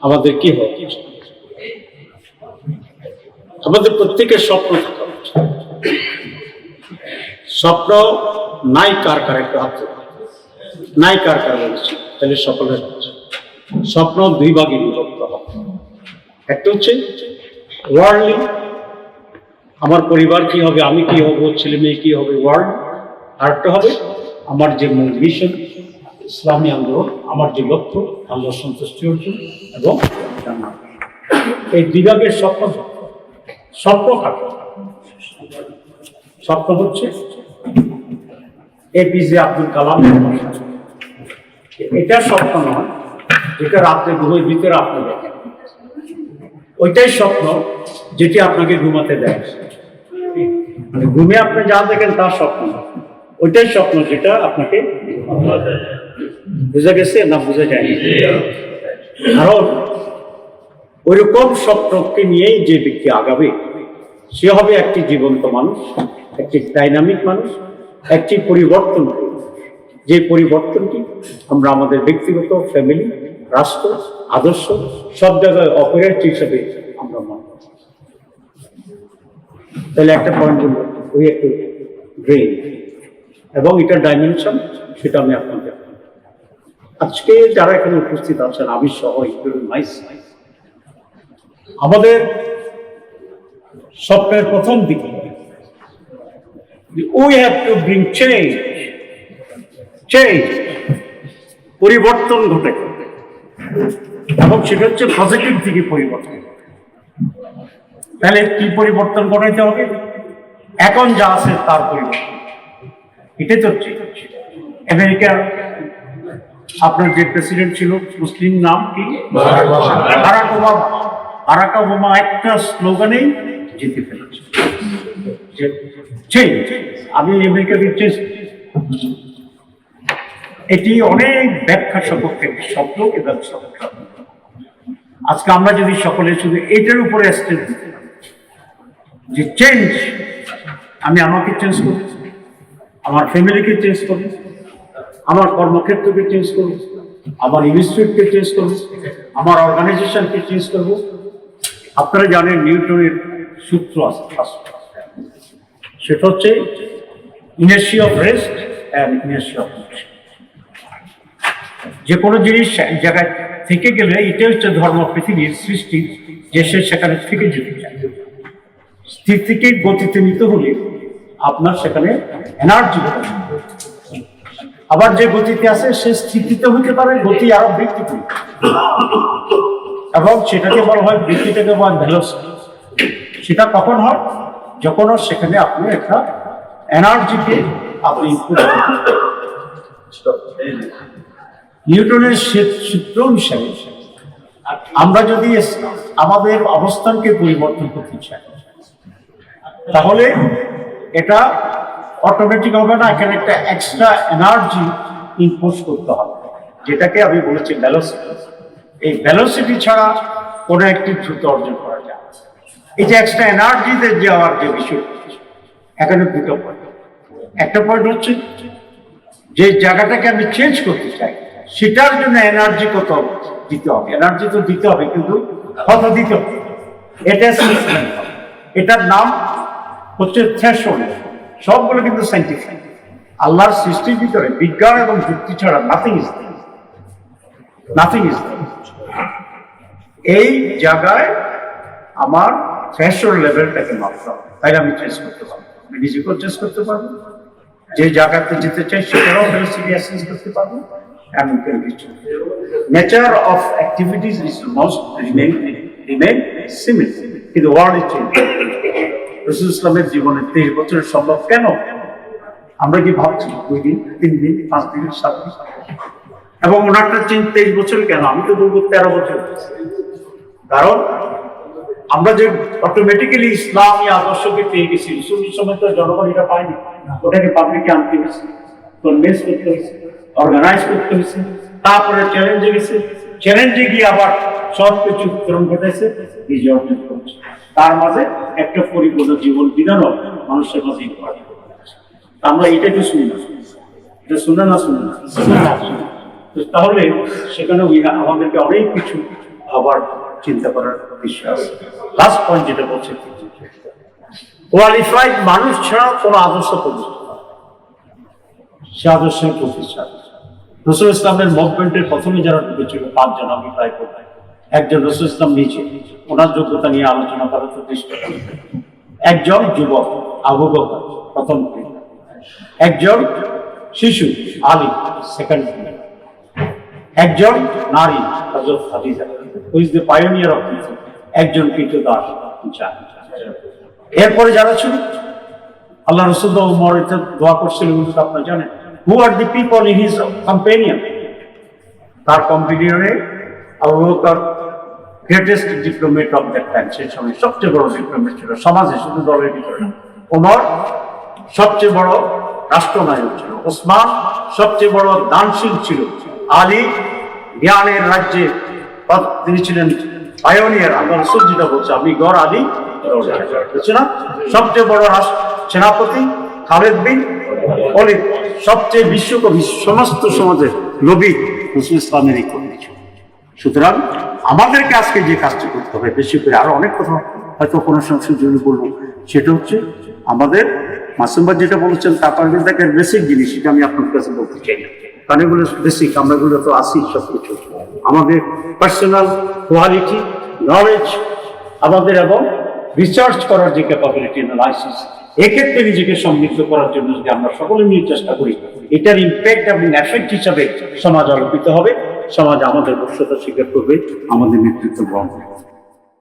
আমাদের কি হয়? আমাদের প্রত্যেকের স্বপ্ন থাকা স্বপ্ন নাই কার কার একটু হাত নাই কার কার বলছি তাহলে সকলের স্বপ্ন দুই ভাগে বিভক্ত হবে একটা হচ্ছে ওয়ার্ল্ডলি আমার পরিবার কি হবে, আমি কি হব, ছেলে মেয়ে কি হবে ওয়ার্ল্ড আর একটা হবে, আমার যে মিশন ইসলামী আন্দোলন, আমার যে লক্ষ্য, আল্লাহ সন্তুষ্টি অর্জন এবং। এই বিভাগের স্বপ্ন স্বপ্ন কাকে? স্বপ্ন হচ্ছে এপিজে আব্দুল কালামের ভাষা এটা স্বপ্ন নয়, যেটা রাত্রে ঘুমের ভিতরে আপনি দেখেন। ওইটাই স্বপ্ন যেটি আপনাকে ঘুমাতে দেয়। মানে ঘুমে আপনি যা দেখেন তার স্বপ্ন ওইটাই স্বপ্ন যেটা আপনাকে বুঝা গেছে না বুঝা যায়নি কারণ ওইরকম স্বপ্নকে নিয়েই যে ব্যক্তি আগাবে, সে হবে একটি জীবন্ত মানুষ, একটি ডাইনামিক মানুষ, একটি পরিবর্তন যে পরিবর্তনটি আমরা আমাদের ব্যক্তিগত, ফ্যামিলি, রাষ্ট্র, আদর্শ, সব জায়গায় অপারেট হিসেবে আমরা মনে করি। তাহলে একটা পয়েন্ট ওই একটু ড্রেন এবং এটা ডাইমেনশন সেটা আমি আপনাকে আজকে যারা এখানে উপস্থিত আছেন, আমি সহ আমাদের স্বপ্নের প্রথম দিকে we have to bring change change পরিবর্তন ঘটে। এবং সেটা হচ্ছে পজিটিভ দিকে পরিবর্তন। তাহলে কি পরিবর্তন ঘটাইতে হবে? এখন যা আছে তার পরিবর্তন। এটাই তো হচ্ছে। আমেরিকার আপনার যে প্রেসিডেন্ট ছিল মুসলিম নাম কি? Barack Obama. Barack Obama. একটা স্লোগানেই জিতে ফেলেছে। আমি আমেরিকাকে চেঞ্জ এটি অনেক ব্যাখ্যা সপক্ষে শব্দ এবং শব্দ আজকে আমরা যদি সকলে শুধু এইটার উপরে দিতে যে চেঞ্জ আমি আমাকে চেঞ্জ করি আমার ফ্যামিলিকে চেঞ্জ করি আমার কর্মক্ষেত্রকে চেঞ্জ করি আমার ইনস্টিটিউটকে চেঞ্জ করব, আমার অর্গানাইজেশনকে চেঞ্জ করব। আপনারা জানেন নিউটনের সূত্র আছে সেটা হচ্ছে inertia of rest and inertia of যে কোনো জিনিস জায়গায় থেকে গেলে এটা হচ্ছে ধর্ম, পৃথিবীর সৃষ্টি, যে সে সেখানে থেকে যেতে চায়। স্থির থেকে গতিতে নিতে হলে আপনার সেখানে এনার্জি আবার যে গতিতে আছে সে স্থিতিতে হইতে পারে গতি আরও বৃদ্ধি এবং সেটাকে বলা হয় বৃত্তিটাকে বলা হয় ভেলোসিটি সেটা কখন হয়? যখন সেখানে আপনি একটা এনার্জিকে আপনি নিউটনের সূত্র অনুসারে আমরা যদি আমাদের অবস্থানকে পরিবর্তন করতে চাই তাহলে এটা অটোমেটিক হবে না, এখানে একটা এক্সট্রা এনার্জি ইনপোজ করতে হবে। যেটাকে আমি বলেছি ভ্যালোসিটি এই ভ্যালোসিটি ছাড়া কোনো একটি দ্রুত অর্জন করা যায়। এই যে এক্সট্রা এনার্জিতে যাওয়ার যে বিষয়, এখানে দুটো পয়েন্ট একটা পয়েন্ট হচ্ছে, যে জায়গাটাকে আমি চেঞ্জ করতে চাই, সেটার জন্য এনার্জি কত দিতে হবে। এনার্জি তো দিতে হবে, কিন্তু কত দিতে হবে? এটা এটার নাম হচ্ছে থ্রেশহোল্ড সবগুলো কিন্তু সাইন্টিফিক আল্লাহর সৃষ্টির ভিতরে বিজ্ঞান এবং যুক্তি ছাড়া নাথিং ইজ নাথিং ইজ এই জায়গায় আমার থ্রেশহোল্ড লেভেলটাকে মাপতে হবে তাই আমি চেঞ্জ করতে পারব। আমি নিজেকেও চেঞ্জ করতে পারব যে জায়গাতে যেতে চাই, সেটারও ভেলোসিটি অ্যাসেস করতে পারব। এমন কেউ কিছু nature of activities is most remain remain কিন্তু ওয়ার্ল্ড ইজ চেঞ্জ রসুল ইসলামের জীবনে তেইশ বছরের সম্ভব কেন? আমরা কি ভাবছি দুই দিন, তিন দিন, পাঁচ দিন, সাত দিন? এবং ওনারটা চেঞ্জ তেইশ বছর কেন? আমি তো বলব তেরো বছর। কারণ আমরা যে অটোমেটিক্যালি ইসলামী আদর্শকে পেয়ে গেছি, রসুল সময় তো জনগণ এটা পায়নি। ওটাকে পাবলিকে আনতে হয়েছে কনভিন্স করতে হয়েছে অর্গানাইজ করতে হয়েছে, তারপরে চ্যালেঞ্জে গেছে। চ্যালেঞ্জে গিয়ে আবার সব কিছু উত্তরণ ঘটেছে নিজে অর্জন করছে। তার মাঝে একটা পরিপূর্ণ জীবন বিধানও মানুষের মাঝে ইনকাম করছে। তা আমরা শুনি না? এটা শুনে না শুনে না? তাহলে সেখানে আমাদেরকে অনেক কিছু আবার চিন্তা করার আছে লাস্ট পয়েন্ট যেটা বলছে কোয়ালিফাইড মানুষ ছাড়া কোনো আদর্শ প্রতিষ্ঠা সে আদর্শের প্রতিষ্ঠা। রসুল ইসলামের মুভমেন্টের প্রথমে যারা ঢুকেছিল পাঁচজন আমি প্রায় করতাম একজন রসুল ইসলাম নিজে ওনার যোগ্যতা নিয়ে আলোচনা করার প্রতিষ্ঠা। একজন যুবক, আবু বকর, প্রথম একজন শিশু, আলী সেকেন্ড একজন নারী হজরত খাদিজা। দ্য পায়োনিয়ার অফ একজন কীর্ত দাস এরপরে যারা ছিল, আল্লাহ রসুল উমর দোয়া করছিলেন কিন্তু আপনারা জানেন। Who are the people in his companion তার কম্পেনিয়নে Abu Bakr greatest diplomat of that time সেই সময় সবচেয়ে বড় ডিপ্লোমেট ছিল, সমাজে শুধু দলের ভিতরে। ওমর সবচেয়ে বড় রাষ্ট্রনায়ক ছিল, ওসমান সবচেয়ে বড় দানশীল ছিল, আলী জ্ঞানের রাজ্যে তিনি ছিলেন পায়োনিয়ার আমার রসুল যেটা বলছে, আমি গড়, আলী না? সবচেয়ে বড় সেনাপতি খালেদ বিন অলিদ সবচেয়ে বিশ্বকবি, সমস্ত সমাজের নবী রসুল ইসলামের এই কবি সুতরাং আমাদেরকে আজকে যে কাজটি করতে হবে, বেশি করে আরও অনেক কথা হয়তো কোনো সংসদ জন্য বলব। সেটা হচ্ছে আমাদের মাসুমবাদ যেটা বলেছেন তারপর দেখেন বেসিক জিনিস, সেটা আমি আপনার কাছে বলতে চাই না। কারণ এগুলো বেসিক আমরা এগুলো তো আসি সব কিছু আমাদের পার্সোনাল কোয়ালিটি নলেজ আমাদের এবং রিসার্চ করার যে ক্যাপাবিলিটি অ্যানালাইসিস এক্ষেত্রে নিজেকে সমৃদ্ধ করার জন্য যদি আমরা সকলে মিলে চেষ্টা করি, এটার ইম্প্যাক্ট এবং এফেক্ট হিসাবে সমাজ আলোকিত হবে। সমাজ আমাদের দক্ষতা স্বীকার করবে আমাদের নেতৃত্ব গ্রহণ করবে।